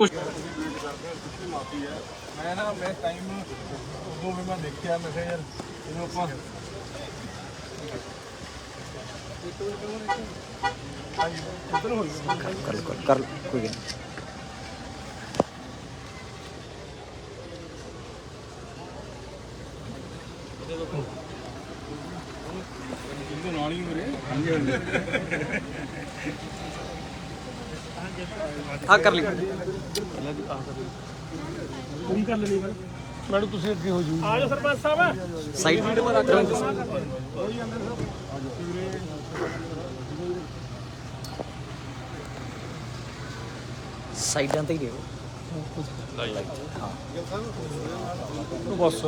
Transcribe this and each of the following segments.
ਕੁਝ ਮਾਫੀ ਹੈ ਮੈਂ ਨਾ ਮੈਂ ਟਾਈਮ ਉਦੋਂ ਵੀ ਮੈਂ ਦੇਖਿਆ ਮੈਂ ਕਿਹਾ ਯਾਰ ਇਹਨੂੰ ਆਪਾਂ ਹਾਂਜੀ ਇੱਧਰ ਹੋਈ ਕਰ ਕਰ ਕਰ ਕੋਈ ਗੱਲ ਨਹੀਂ। ਇਹਦੇ ਨਾਲ ਹੀ ਮੇਰੇ ਹਾਂਜੀ ਹਾਂਜੀ ਹਾਂ ਕਰ ਲਈ। ਤੂੰ ਕਰ ਲੈਣੀ ਫਿਰ ਮੈਡਮ ਤੁਸੀਂ ਅੱਗੇ ਹੋ ਜੂ ਆ ਜਾਓ ਸਰਪੰਚ ਸਾਹਿਬ। ਸਾਈਡ ਵੀਡੀਓ ਬਣਾ ਕਰਾਂਗੇ ਸਾਈਡਾਂ ਤੇ ਹੀ ਰਹੋ। ਬਸ।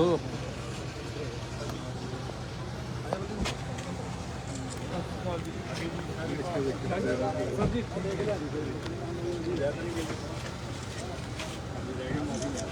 Thank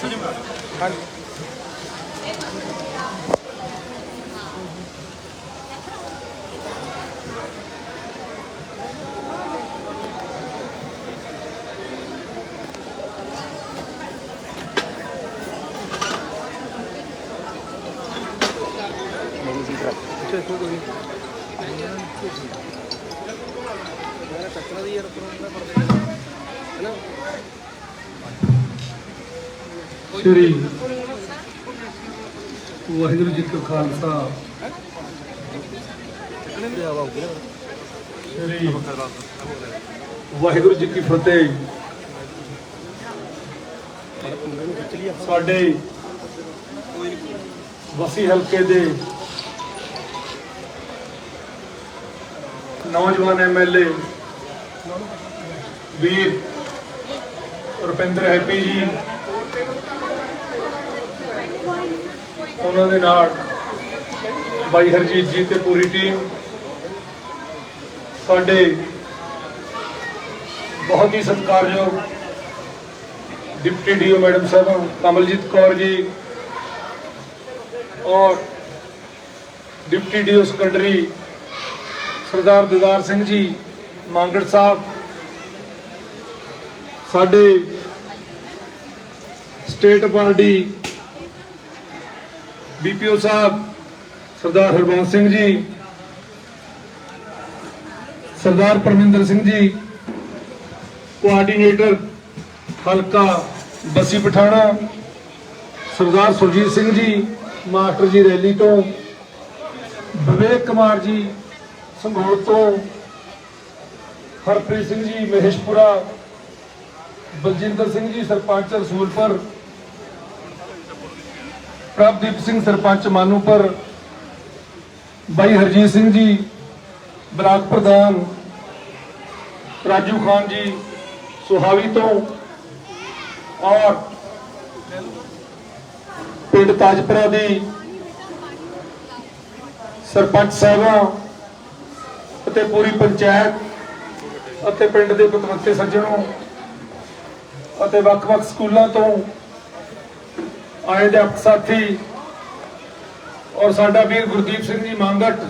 Gracias. ਸ਼੍ਰੀ ਵਾਹਿਗੁਰੂ ਜੀ ਕਾ ਖਾਲਸਾ। ਸ਼੍ਰੀ ਵਾਹਿਗੁਰੂ ਜੀ ਕੀ ਫਤਿਹ। ਸਾਡੇ ਵਸੀ ਹਲਕੇ ਦੇ ਨੌਜਵਾਨ ਐਮਐਲਏ ਵੀਰ ਰੁਪਿੰਦਰ ਹੈਪੀ ਜੀ ਉਹਨਾਂ ਦੇ ਨਾਲ ਬਾਈ ਹਰਜੀਤ ਜੀ ਤੇ ਪੂਰੀ ਟੀਮ ਸਾਡੇ ਬਹੁਤ ਹੀ ਸਤਿਕਾਰਯੋਗ deputy DO madam Sahib, Kamaljit Kaur ji ਔਰ deputy DO secondary Sardar Didar Singh ji, Mangar Sahib, ਸਾਡੇ state party BPO Sahib Sardar Harbans Singh ji, Sardar Parminder Singh ji coordinator ਹਲਕਾ ਬਸੀ ਪਠਾਣਾ, ਸਰਦਾਰ ਸੁਰਜੀਤ ਸਿੰਘ ਜੀ, ਮਾਸਟਰ ਜੀ ਰੈਲੀ ਤੋਂ, ਵਿਵੇਕ ਕੁਮਾਰ ਜੀ ਸੰਘੋਲ ਤੋਂ, ਹਰਪ੍ਰੀਤ ਸਿੰਘ ਜੀ ਮਹੇਸ਼ਪੁਰਾ, ਬਲਜਿੰਦਰ ਸਿੰਘ ਜੀ ਸਰਪੰਚ ਰਸੂਲਪੁਰ ਪ੍ਰਭਦੀਪ ਸਿੰਘ ਸਰਪੰਚ ਮਾਨੂਪੁਰ ਬਾਈ ਹਰਜੀਤ ਸਿੰਘ ਜੀ, ਬਲਾਕ ਪ੍ਰਧਾਨ ਰਾਜੂ ਖਾਨ ਜੀ ਸੁਹਾਵੀ ਤੋਂ ਔਰ ਪਿੰਡ ਤਾਜਪੁਰਾ ਦੀ ਸਰਪੰਚ ਸਾਹਿਬਾਂ ਅਤੇ ਪੂਰੀ ਪੰਚਾਇਤ ਅਤੇ ਪਿੰਡ ਦੇ ਪਤਵੰਤੇ ਸੱਜਣੋਂ ਅਤੇ ਵੱਖ-ਵੱਖ ਸਕੂਲਾਂ ਤੋਂ ਆਏ ਅਧਿਆਪਕ ਸਾਥੀ ਔਰ ਸਾਡਾ ਵੀਰ ਗੁਰਦੀਪ ਸਿੰਘ ਜੀ ਮੰਗਟ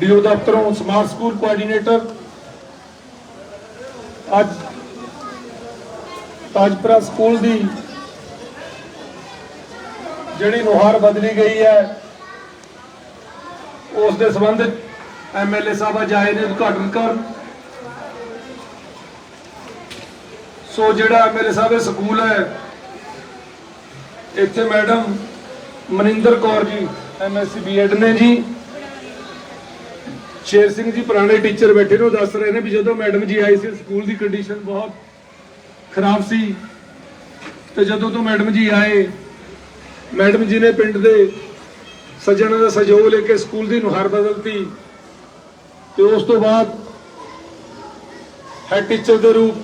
ਡੀਓ ਦਫ਼ਤਰੋਂ ਸਮਾਰਟ ਸਕੂਲ ਕੋਆਰਡੀਨੇਟਰ। ਅੱਜ ਤਾਜਪੁਰਾ ਸਕੂਲ ਦੀ ਜਿਹੜੀ ਨੁਹਾਰ ਬਦਲੀ ਗਈ ਹੈ, ਉਸ ਦੇ ਸੰਬੰਧ ਐਮਐਲਏ ਸਾਹਿਬ ਅੱਜ ਆਏ ਨੇ ਉਦਘਾਟਨ ਕਰਨ। ਸੋ ਜਿਹੜਾ ਐਮਐਲਏ ਸਾਹਿਬ ਇਹ ਸਕੂਲ ਹੈ ਇੱਥੇ madam Maninder Kaur ji MSc BEd ਨੇ ਜੀ। ਸ਼ੇਰ ਸਿੰਘ ਜੀ ਪੁਰਾਣੇ ਟੀਚਰ ਬੈਠੇ ਨੇ, ਉਹ ਦੱਸ ਰਹੇ ਨੇ ਵੀ ਜਦੋਂ ਮੈਡਮ ਜੀ ਆਈ ਸੀ, ਸਕੂਲ ਦੀ ਕੰਡੀਸ਼ਨ ਬਹੁਤ ਖਰਾਬ ਸੀ। ਤੇ ਜਦੋਂ ਤੋਂ ਮੈਡਮ ਜੀ ਆਏ, ਮੈਡਮ ਜੀ ਨੇ ਪਿੰਡ ਦੇ ਸੱਜਣਾਂ ਦਾ ਸਹਿਯੋਗ ਲੈ ਕੇ ਸਕੂਲ ਦੀ ਨੁਹਾਰ ਬਦਲਤੀ। ਤੇ ਉਸ ਤੋਂ ਬਾਅਦ ਹੈਡ ਟੀਚਰ ਦੇ ਰੂਪ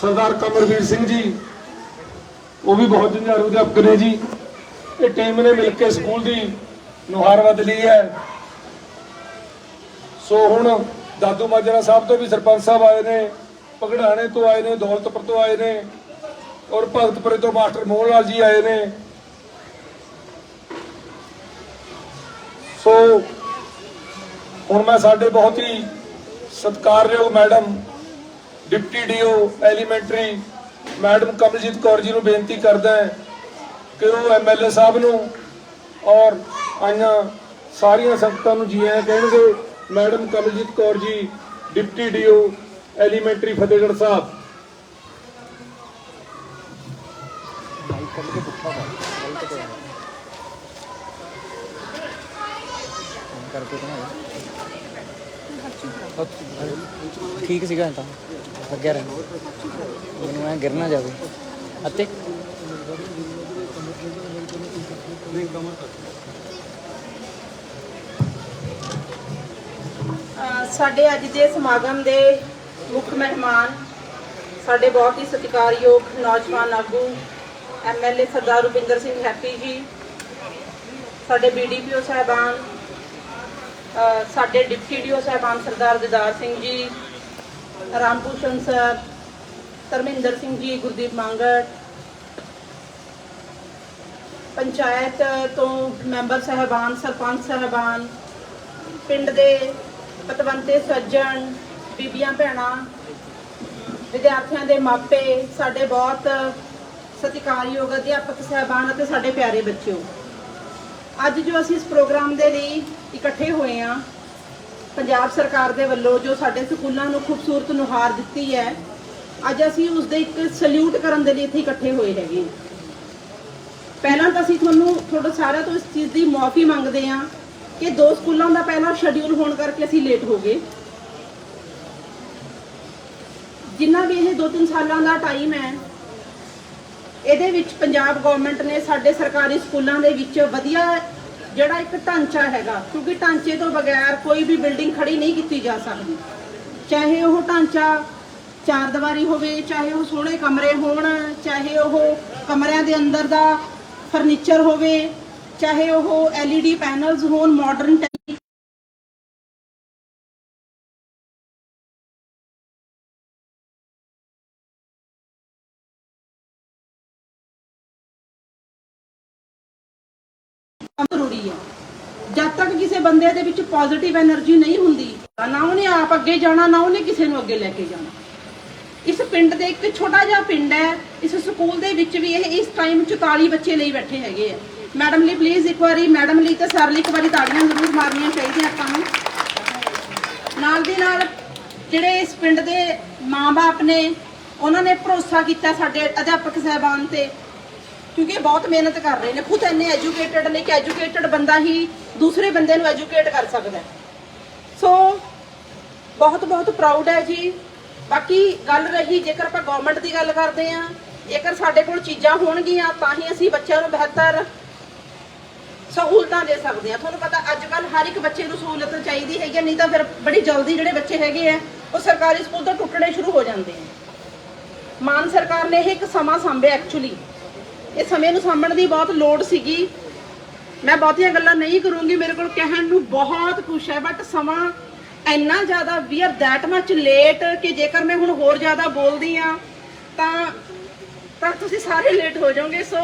ਸਰਦਾਰ ਕਮਰਵੀਰ ਸਿੰਘ ਜੀ ਉਹ ਵੀ ਬਹੁਤ ਜੰਝਾਰੂ ਅਧਿਆਪਕ ਨੇ ਜੀ। ਇਹ ਟੀਮ ਨੇ ਮਿਲ ਕੇ ਸਕੂਲ ਦੀ ਨੁਹਾਰ ਬਦਲੀ ਹੈ। ਸੋ ਹੁਣ ਦਾਦੂ ਮਾਜਰਾ ਸਾਹਿਬ ਤੋਂ ਵੀ ਸਰਪੰਚ ਸਾਹਿਬ ਆਏ ਨੇ ਪਗੜਾਣੇ ਤੋਂ ਆਏ ਨੇ, ਦੌਲਤਪੁਰ ਤੋਂ ਆਏ ਨੇ ਔਰ ਭਗਤਪੁਰੇ ਤੋਂ ਮਾਸਟਰ ਮੋਹਨ ਲਾਲ ਜੀ ਆਏ ਨੇ। ਸੋ ਹੁਣ ਮੈਂ ਸਾਡੇ ਬਹੁਤ ਹੀ ਸਤਿਕਾਰਯੋਗ madam, deputy DO, elementary madam Kamaljit Kaur ji ਨੂੰ ਬੇਨਤੀ ਕਰਦਾ ਹਾਂ ਕਿ ਉਹ ਐਮਐਲਏ ਸਾਹਿਬ ਨੂੰ ਔਰ ਆਈਆਂ ਸਾਰੀਆਂ ਸੰਗਤਾਂ ਨੂੰ ਜੀ ਆਇਆਂ ਕਹਿਣਗੇ, madam Kamaljit Kaur ji, deputy DO, elementary Fatehgarh Sahib. ਠੀਕ ਸੀਗਾ ਤਾਂ। ਲੱਗਿਆ ਰਹਿ ਮੈਨੂੰ ਐ ਗਿਰ ਜਾਵੇ। ਅਤੇ ਸਾਡੇ ਅੱਜ ਦੇ ਸਮਾਗਮ ਦੇ ਮੁੱਖ ਮਹਿਮਾਨ ਸਾਡੇ ਬਹੁਤ ਹੀ ਸਤਿਕਾਰਯੋਗ ਨੌਜਵਾਨ ਆਗੂ ਐਮਐਲਏ ਸਰਦਾਰ ਰੁਪਿੰਦਰ ਸਿੰਘ ਹੈਪੀ ਜੀ, ਸਾਡੇ ਬੀਡੀਪੀਓ ਸਾਹਿਬਾਨ ਸਾਡੇ ਡਿਪਟੀ ਡੀਓ ਸਾਹਿਬਾਨ ਸਰਦਾਰ ਦਿਦਾਰ ਸਿੰਘ ਜੀ ਰਾਮਭੂਸ਼ਣ ਸਰ ਧਰਮਿੰਦਰ ਸਿੰਘ ਜੀ ਗੁਰਦੀਪ ਮੰਗੜ ਪੰਚਾਇਤ ਤੋਂ ਮੈਂਬਰ ਸਾਹਿਬਾਨ ਸਰਪੰਚ ਸਾਹਿਬਾਨ ਪਿੰਡ ਦੇ ਪਤਵੰਤੇ ਸੱਜਣ ਬੀਬੀਆਂ ਭੈਣਾਂ ਵਿਦਿਆਰਥੀਆਂ ਦੇ ਮਾਪੇ ਸਾਡੇ ਬਹੁਤ ਸਤਿਕਾਰਯੋਗ ਅਧਿਆਪਕ ਸਹਿਬਾਨ ਅਤੇ ਸਾਡੇ ਪਿਆਰੇ ਬੱਚਿਓ ਅੱਜ ਜੋ ਅਸੀਂ ਇਸ ਪ੍ਰੋਗਰਾਮ ਦੇ ਲਈ ਇਕੱਠੇ ਹੋਏ ਹਾਂ ਪੰਜਾਬ ਸਰਕਾਰ ਦੇ ਵੱਲੋਂ ਜੋ ਸਾਡੇ ਸਕੂਲਾਂ ਨੂੰ ਖੂਬਸੂਰਤ ਨੁਹਾਰ ਦਿੱਤੀ ਹੈ, ਅੱਜ ਅਸੀਂ ਉਸ ਦੇ ਇੱਕ ਸਲੂਟ ਕਰਨ ਦੇ ਲਈ ਇੱਥੇ ਇਕੱਠੇ ਹੋਏ ਹੈਗੇ ਪਹਿਲਾਂ ਤਾਂ ਅਸੀਂ ਤੁਹਾਨੂੰ, ਤੁਹਾਡੇ ਸਾਰਿਆਂ ਤੋਂ ਇਸ ਚੀਜ਼ ਦੀ ਮਾਫੀ ਮੰਗਦੇ ਹਾਂ ਕਿ ਦੋ ਸਕੂਲਾਂ ਦਾ ਪਹਿਲਾਂ ਸ਼ਡਿਊਲ ਹੋਣ ਕਰਕੇ ਅਸੀਂ ਲੇਟ ਹੋ ਗਏ। ਜਿੰਨਾ ਵੀ ਇਹ 2-3 ਸਾਲਾਂ ਦਾ ਟਾਈਮ ਹੈ, ਇਹਦੇ ਵਿੱਚ ਪੰਜਾਬ ਗਵਰਨਮੈਂਟ ਨੇ ਸਾਡੇ ਸਰਕਾਰੀ ਸਕੂਲਾਂ ਦੇ ਵਿੱਚ ਵਧੀਆ ਜਿਹੜਾ ਇੱਕ ਢਾਂਚਾ ਹੈਗਾ, ਕਿਉਂਕਿ ਢਾਂਚੇ ਤੋਂ ਬਗੈਰ ਕੋਈ ਵੀ ਬਿਲਡਿੰਗ ਖੜੀ ਨਹੀਂ ਕੀਤੀ ਜਾ ਸਕਦੀ। ਚਾਹੇ ਉਹ ਢਾਂਚਾ ਚਾਰ ਦੀਵਾਰੀ ਹੋਵੇ, ਚਾਹੇ ਉਹ ਸੋਹਣੇ ਕਮਰੇ ਹੋਣ, ਚਾਹੇ ਉਹ ਕਮਰਿਆਂ ਦੇ ਅੰਦਰ ਦਾ ਫਰਨੀਚਰ ਹੋਵੇ, ਚਾਹੇ ਉਹ LED ਪੈਨਲਸ ਹੋਣ ਮਾਡਰਨ ਹੁੰਦੀ ਹੈ ਜਦ ਤੱਕ ਕਿਸੇ ਬੰਦੇ ਦੇ ਵਿੱਚ ਪੋਜ਼ਿਟਿਵ એનર્ਜੀ ਨਹੀਂ ਹੁੰਦੀ, ਨਾ ਉਹਨੇ ਆਪ ਅੱਗੇ ਜਾਣਾ, ਨਾ ਉਹਨੇ ਕਿਸੇ ਨੂੰ ਅੱਗੇ ਲੈ ਕੇ ਜਾਣਾ। ਇਸ ਪਿੰਡ ਦੇ ਇੱਕ ਛੋਟਾ ਜਿਹਾ ਪਿੰਡ ਹੈ, ਇਸ ਸਕੂਲ ਦੇ ਵਿੱਚ ਵੀ ਇਹ ਇਸ ਟਾਈਮ 44 ਬੱਚੇ ਲਈ ਬੈਠੇ ਹੈਗੇ ਆ। ਮੈਡਮ ਲਈ ਪਲੀਜ਼ ਇੱਕ ਵਾਰੀ, ਮੈਡਮ ਲਈ ਤੇ ਸਰ ਲਈ ਇੱਕ ਵਾਰੀ ਤਾੜੀਆਂ ਜ਼ਰੂਰ ਮਾਰਨੀਆਂ ਚਾਹੀਦੀਆਂ ਆਪਾਂ ਨੂੰ। ਨਾਲ ਦੀ ਨਾਲ ਜਿਹੜੇ ਇਸ ਪਿੰਡ ਦੇ ਮਾਪੇ ਨੇ, ਉਹਨਾਂ ਨੇ ਭਰੋਸਾ ਕੀਤਾ ਸਾਡੇ ਅਧਿਆਪਕ ਸਹਿਬਾਨ ਤੇ ਕਿਉਂਕਿ ਇਹ ਬਹੁਤ ਮਿਹਨਤ ਕਰ ਰਹੇ ਨੇ, ਖੁਦ ਇੰਨੇ ਐਜੂਕੇਟਡ ਨੇ ਕਿ ਐਜੂਕੇਟਡ ਬੰਦਾ ਹੀ ਦੂਸਰੇ ਬੰਦੇ ਨੂੰ ਐਜੂਕੇਟ ਕਰ ਸਕਦਾ ਸੋ ਬਹੁਤ ਬਹੁਤ ਪ੍ਰਾਊਡ ਹੈ ਜੀ। ਬਾਕੀ ਗੱਲ ਰਹੀ, ਜੇਕਰ ਆਪਾਂ ਗਵਰਨਮੈਂਟ ਦੀ ਗੱਲ ਕਰਦੇ ਆ ਜੇਕਰ ਸਾਡੇ ਕੋਲ ਚੀਜ਼ਾਂ ਹੋਣਗੀਆਂ, ਤਾਂ ਹੀ ਅਸੀਂ ਬੱਚਿਆਂ ਨੂੰ ਬਿਹਤਰ ਸਹੂਲਤਾਂ ਦੇ ਸਕਦੇ ਆ ਤੁਹਾਨੂੰ ਪਤਾ ਅੱਜ ਕੱਲ ਹਰ ਇੱਕ ਬੱਚੇ ਨੂੰ ਸਹੂਲਤ ਚਾਹੀਦੀ ਹੈਗੀ ਨਹੀਂ ਤਾਂ ਫਿਰ ਬੜੀ ਜਲਦੀ ਜਿਹੜੇ ਬੱਚੇ ਹੈਗੇ ਆ, ਉਹ ਸਰਕਾਰੀ ਸਕੂਲ ਤੋਂ ਟੁੱਟਣੇ ਸ਼ੁਰੂ ਹੋ ਜਾਂਦੇ ਆ। ਮਾਨ ਸਰਕਾਰ ਨੇ ਇਹ ਇੱਕ ਸਮਾਂ ਸੰਭਿਆ ਐਕਚੁਅਲੀ ਇਹ ਸਮੇਂ ਨੂੰ ਸਾਂਭਣ ਦੀ ਬਹੁਤ ਲੋੜ ਸੀਗੀ। ਮੈਂ ਬਹੁਤੀਆਂ ਗੱਲਾਂ ਨਹੀਂ ਕਰੂੰਗੀ, ਮੇਰੇ ਕੋਲ ਕਹਿਣ ਨੂੰ ਬਹੁਤ ਕੁਛ ਹੈ ਬਟ ਸਮਾਂ ਇੰਨਾ ਜ਼ਿਆਦਾ we are that much late ਕਿ ਜੇਕਰ ਮੈਂ ਹੁਣ ਹੋਰ ਜ਼ਿਆਦਾ ਬੋਲਦੀ ਆ ਤਾਂ ਤਾਂ ਤੁਸੀਂ ਸਾਰੇ ਲੇਟ ਹੋ ਜਾਓਗੇ। ਸੋ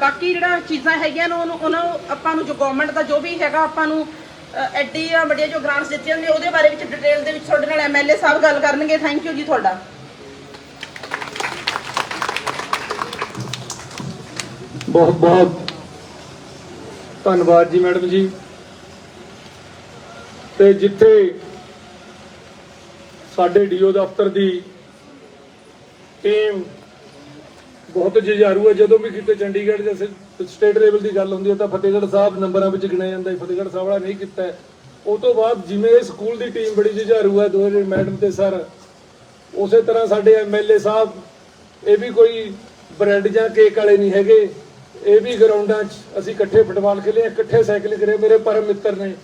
ਬਾਕੀ ਜਿਹੜਾ ਚੀਜ਼ਾਂ ਹੈਗੀਆਂ ਨੇ, ਉਹਨੂੰ, ਉਹਨਾਂ ਆਪਾਂ ਨੂੰ ਜੋ ਗਵਰਨਮੈਂਟ ਦਾ ਜੋ ਵੀ ਹੈਗਾ, ਆਪਾਂ ਨੂੰ ਐਡੀ ਐਡੀਆਂ ਵੱਡੀਆਂ ਜੋ ਗ੍ਰਾਂਟਸ ਦਿੱਤੀਆਂ ਨੇ ਉਹਦੇ ਬਾਰੇ ਵਿੱਚ ਡਿਟੇਲ ਦੇ ਵਿੱਚ ਤੁਹਾਡੇ ਨਾਲ ਐਮਐਲਏ ਸਾਹਿਬ ਗੱਲ ਕਰਨਗੇ। ਥੈਂਕ ਯੂ ਜੀ ਤੁਹਾਡਾ। ਬਹੁਤ ਬਹੁਤ ਧੰਨਵਾਦ ਜੀ ਮੈਡਮ ਜੀ। ਤੇ ਜਿੱਥੇ ਸਾਡੇ ਡੀਓ ਦਫ਼ਤਰ ਦੀ ਟੀਮ ਬਹੁਤ ਜੁਝਾਰੂ ਹੈ। ਜਦੋਂ ਵੀ ਕਿਤੇ ਚੰਡੀਗੜ੍ਹ ਜਾਂ ਸਟੇਟ ਲੈਵਲ ਦੀ ਗੱਲ ਹੁੰਦੀ ਹੈ ਤਾਂ ਫਤਿਹਗੜ੍ਹ ਸਾਹਿਬ ਨੰਬਰਾਂ ਵਿੱਚ ਗਿਣਿਆ ਜਾਂਦਾ ਹੈ। ਫਤਿਹਗੜ੍ਹ ਸਾਹਿਬ ਵਾਲਾ ਨਹੀਂ ਕੀਤਾ ਉਹ ਤੋਂ ਬਾਅਦ ਜਿਵੇਂ ਇਹ ਸਕੂਲ ਦੀ ਟੀਮ ਬੜੀ ਜੁਝਾਰੂ ਹੈ ਦੋਵੇਂ ਮੈਡਮ ਤੇ ਸਰ, ਉਸੇ ਤਰ੍ਹਾਂ ਸਾਡੇ ਐਮਐਲਏ ਸਾਹਿਬ, ਇਹ ਵੀ ਕੋਈ ਬ੍ਰੈਡ ਜਾਂ ਕੇਕ ਵਾਲੇ ਨਹੀਂ ਹੈਗੇ। ਇਹ ਵੀ ਗਰਾਊਂਡਾਂ 'ਚ ਅਸੀਂ ਇਕੱਠੇ ਫੁੱਟਬਾਲ ਖੇਲੇ, ਇਕੱਠੇ ਸਾਈਕਲਿੰਗ ਕਰੇ, ਮੇਰੇ ਪਰਮ ਮਿੱਤਰ ਨੇ।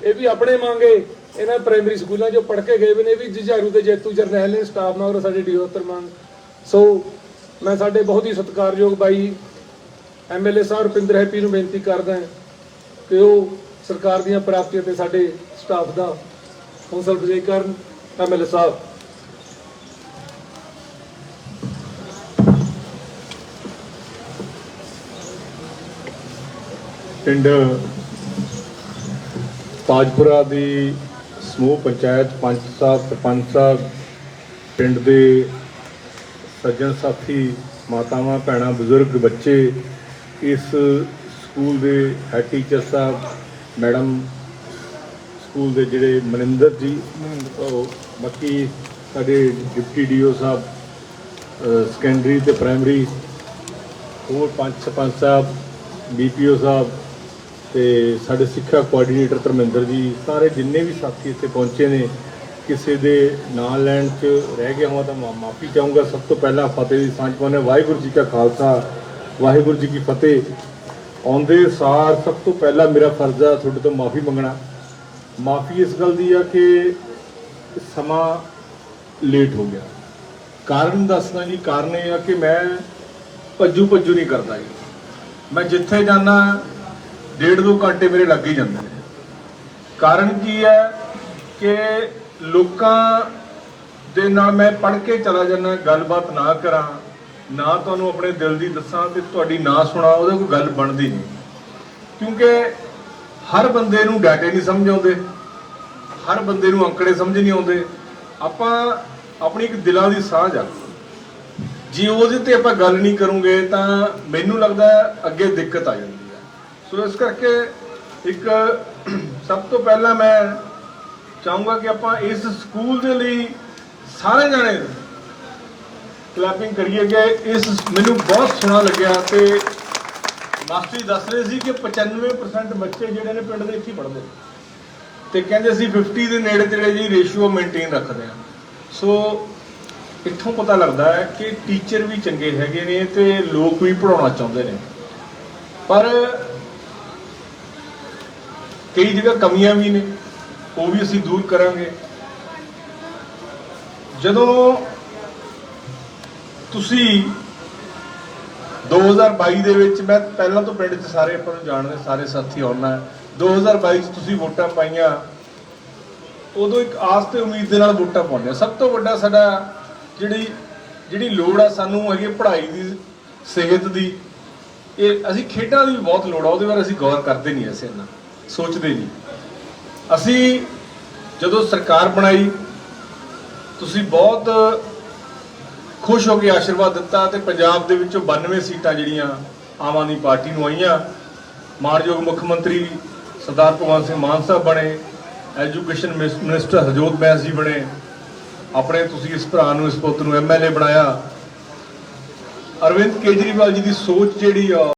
ਇਹ ਵੀ ਆਪਣੇ ਮੰਗੇ ਇਹਨਾਂ ਪ੍ਰਾਇਮਰੀ ਸਕੂਲਾਂ 'ਚੋਂ ਪੜ੍ਹ ਕੇ ਗਏ ਵੀ ਨੇ, ਇਹ ਵੀ ਜੁਝਾਰੂ ਤੇ ਜੇਤੂ ਜਰਨੈਲ ਨੇ, ਸਟਾਫ ਨਾਲ ਔਰ ਸਾਡੇ ਡੀਓਤਰ ਮੰਗ ਸੋ ਮੈਂ ਸਾਡੇ ਬਹੁਤ ਹੀ ਸਤਿਕਾਰਯੋਗ ਬਾਈ ਐਮਐਲਏ ਸਾਹਿਬ ਰੁਪਿੰਦਰ ਹੈਪੀ ਨੂੰ ਬੇਨਤੀ ਕਰਦਾ ਕਿ ਉਹ ਸਰਕਾਰ ਦੀਆਂ ਪ੍ਰਾਪਤੀਆਂ ਤੇ ਸਾਡੇ ਸਟਾਫ ਦਾ ਹੌਸਲਾ ਅਫਜ਼ਾਈ ਕਰਨ ਐਮਐਲਏ ਸਾਹਿਬ। ਪਿੰਡ ਤਾਜਪੁਰਾ ਦੀ ਸਮੂਹ ਪੰਚਾਇਤ ਪੰਚ ਸਾਹਿਬ, ਸਰਪੰਚ ਸਾਹਿਬ, ਪਿੰਡ ਦੇ ਸੱਜਣ ਸਾਥੀ, ਮਾਤਾਵਾਂ, ਭੈਣਾਂ, ਬਜ਼ੁਰਗ, ਬੱਚੇ, ਇਸ ਸਕੂਲ ਦੇ head teacher Sahib, madam school ਦੇ ਜਿਹੜੇ ਮਨਿੰਦਰ ਜੀ ਬਾਕੀ ਸਾਡੇ ਡਿਪਟੀ ਡੀਓ ਸਾਹਿਬ ਸੈਕੰਡਰੀ ਤੇ ਪ੍ਰਾਇਮਰੀ ਹੋਰ ਪੰਚ ਸਰਪੰਚ ਸਾਹਿਬ ਬੀਪੀਓ ਸਾਹਿਬ ਤੇ ਸਾਡੇ ਸਿੱਖਿਆ ਕੋਆਰਡੀਨੇਟਰ ਧਰਮਿੰਦਰ ਜੀ, ਸਾਰੇ ਜਿੰਨੇ ਵੀ ਸਾਥੀ ਇੱਥੇ ਪਹੁੰਚੇ ਨੇ, ਕਿਸੇ ਦੇ ਨਾਂ ਲੈਣ 'ਚ ਰਹਿ ਗਿਆ ਹਾਂ ਤਾਂ ਮਾ- ਮਾਫੀ ਚਾਹੂੰਗਾ। ਸਭ ਤੋਂ ਪਹਿਲਾਂ ਫਤਿਹ ਦੀ ਸਾਂਝ ਪਾਉਂਦੇ ਵਾਹਿਗੁਰੂ ਜੀ ਕਾ ਖਾਲਸਾ, ਵਾਹਿਗੁਰੂ ਜੀ ਕੀ ਫਤਿਹ। ਆਉਂਦੇ ਸਾਰ ਸਭ ਤੋਂ ਪਹਿਲਾਂ ਮੇਰਾ ਫਰਜ਼ ਆ ਤੁਹਾਡੇ ਤੋਂ ਮਾਫੀ ਮੰਗਣਾ। ਮਾਫੀ ਇਸ ਗੱਲ ਦੀ ਆ ਕਿ ਸਮਾਂ ਲੇਟ ਹੋ ਗਿਆ। ਕਾਰਨ ਦੱਸਦਾ ਜੀ, ਕਾਰਨ ਇਹ ਆ ਕਿ ਮੈਂ ਭੱਜੂ ਭੱਜੂ ਨਹੀਂ ਕਰਦਾ ਜੀ। ਮੈਂ ਜਿੱਥੇ ਜਾਣਾ ਡੇਢ ਦੋ ਘੰਟੇ ਮੇਰੇ ਲੱਗ ਹੀ ਜਾਂਦੇ ਨੇ। ਕਾਰਨ ਕੀ ਹੈ ਕਿ ਲੋਕਾਂ ਦੇ ਨਾਲ ਮੈਂ ਪੜ ਕੇ ਚਲਾ ਜਾਂਦਾ, ਗੱਲਬਾਤ ਨਾ ਕਰਾਂ, ਨਾ ਤੁਹਾਨੂੰ ਆਪਣੇ ਦਿਲ ਦੀ ਦੱਸਾਂ ਤੇ ਤੁਹਾਡੀ ਨਾ ਸੁਣਾ, ਉਹਦਾ ਕੋਈ ਗੱਲ ਬਣਦੀ ਨਹੀਂ। ਕਿਉਂਕਿ ਹਰ ਬੰਦੇ ਨੂੰ ਡਾਟੇ ਨਹੀਂ ਸਮਝ ਆਉਂਦੇ, ਹਰ ਬੰਦੇ ਨੂੰ ਅੰਕੜੇ ਸਮਝ ਨਹੀਂ ਆਉਂਦੇ। ਆਪਾਂ ਆਪਣੀ ਇੱਕ ਦਿਲਾਂ ਦੀ ਸਾਂਝ ਆ। ਜੇ ਉਹਦੇ ਤੇ ਆਪਾਂ ਗੱਲ ਨਹੀਂ ਕਰੂਗੇ ਤਾਂ ਮੈਨੂੰ ਲੱਗਦਾ ਅੱਗੇ ਦਿੱਕਤ ਆ ਜਾਂਦੀ। ਸੋ ਇਸ ਕਰਕੇ ਇੱਕ ਸਭ ਤੋਂ ਪਹਿਲਾਂ ਮੈਂ ਚਾਹੂੰਗਾ ਕਿ ਆਪਾਂ ਇਸ ਸਕੂਲ ਦੇ ਲਈ ਸਾਰੇ ਜਣੇ ਕਲੈਪਿੰਗ ਕਰੀਏ ਕਿ ਇਸ ਮੈਨੂੰ ਬਹੁਤ ਸੋਹਣਾ ਲੱਗਿਆ ਤੇ ਮਾਸਟਰ ਜੀ ਦੱਸ ਰਹੇ ਸੀ ਕਿ 95% ਬੱਚੇ ਜਿਹੜੇ ਨੇ ਪਿੰਡ ਦੇ ਇੱਥੇ ਹੀ ਪੜ੍ਹਦੇ ਨੇ। ਤੇ ਕਹਿੰਦੇ ਅਸੀਂ 50 ਦੇ ਨੇੜੇ ਤੇੜੇ ਜੀ ਰੇਸ਼ੀਓ ਮੇਨਟੇਨ ਰੱਖਦੇ ਹਾਂ ਸੋ ਇੱਥੋਂ ਪਤਾ ਲੱਗਦਾ ਹੈ ਕਿ ਟੀਚਰ ਵੀ ਚੰਗੇ ਹੈਗੇ ਨੇ ਤੇ ਲੋਕ ਵੀ ਪੜਾਉਣਾ ਚਾਹੁੰਦੇ ਨੇ। ਪਰ ਕਈ ਜਗ੍ਹਾ ਕਮੀਆਂ ਵੀ ਨੇ, ਉਹ ਵੀ ਅਸੀਂ ਦੂਰ ਕਰਾਂਗੇ। ਜਦੋਂ ਤੁਸੀਂ 2022 ਦੇ ਵਿੱਚ, ਮੈਂ ਪਹਿਲਾਂ ਤੋਂ ਪਿੰਡ 'ਚ ਸਾਰੇ ਆਪਾਂ ਨੂੰ ਜਾਣਦੇ, ਸਾਰੇ ਸਾਥੀ ਆਉਣਾ ਹੈ। 2022 'ਚ ਤੁਸੀਂ ਵੋਟਾਂ ਪਾਈਆਂ, ਉਦੋਂ ਇੱਕ ਆਸ ਤੇ ਉਮੀਦ ਦੇ ਨਾਲ ਵੋਟਾਂ ਪਾਉਂਦੇ ਆ ਸਭ ਤੋਂ ਵੱਡਾ ਸਾਡਾ ਜਿਹੜੀ ਜਿਹੜੀ ਲੋੜ ਆ ਸਾਨੂੰ, ਹੈਗੀ ਹੈ ਪੜ੍ਹਾਈ ਦੀ, ਸਿਹਤ ਦੀ, ਇਹ ਅਸੀਂ ਖੇਡਾਂ ਦੀ ਵੀ ਬਹੁਤ ਲੋੜ ਆ, ਉਹਦੇ ਬਾਰੇ ਅਸੀਂ ਗੌਰ ਕਰਦੇ ਨਹੀਂ ਐਸੇ ਇੰਨਾ। ਸੋਚਦੇ ਨਹੀਂ। ਅਸੀਂ ਜਦੋਂ ਸਰਕਾਰ ਬਣਾਈ, ਤੁਸੀਂ ਬਹੁਤ ਖੁਸ਼ ਹੋ ਕੇ ਆਸ਼ੀਰਵਾਦ ਦਿੱਤਾ ਤੇ ਪੰਜਾਬ ਦੇ ਵਿੱਚੋਂ 92 ਸੀਟਾਂ ਜਿਹੜੀਆਂ ਆਮ ਆਦਮੀ ਪਾਰਟੀ ਨੂੰ ਆਈਆਂ। ਮਾਨਯੋਗ ਮੁੱਖ ਮੰਤਰੀ ਸਰਦਾਰ ਭਗਵੰਤ ਸਿੰਘ ਮਾਨ ਸਾਹਿਬ ਬਣੇ, ਐਜੂਕੇਸ਼ਨ ਮਿਨਿਸਟਰ ਹਰਜੋਤ ਬੈਂਸ ਜੀ ਬਣੇ, ਆਪਣੇ ਤੁਸੀਂ ਇਸ ਭਰਾ ਨੂੰ, ਇਸ ਪੁੱਤ ਨੂੰ ਐਮਐਲਏ ਬਣਾਇਆ। ਅਰਵਿੰਦ ਕੇਜਰੀਵਾਲ ਜੀ ਦੀ ਸੋਚ ਜਿਹੜੀ ਆ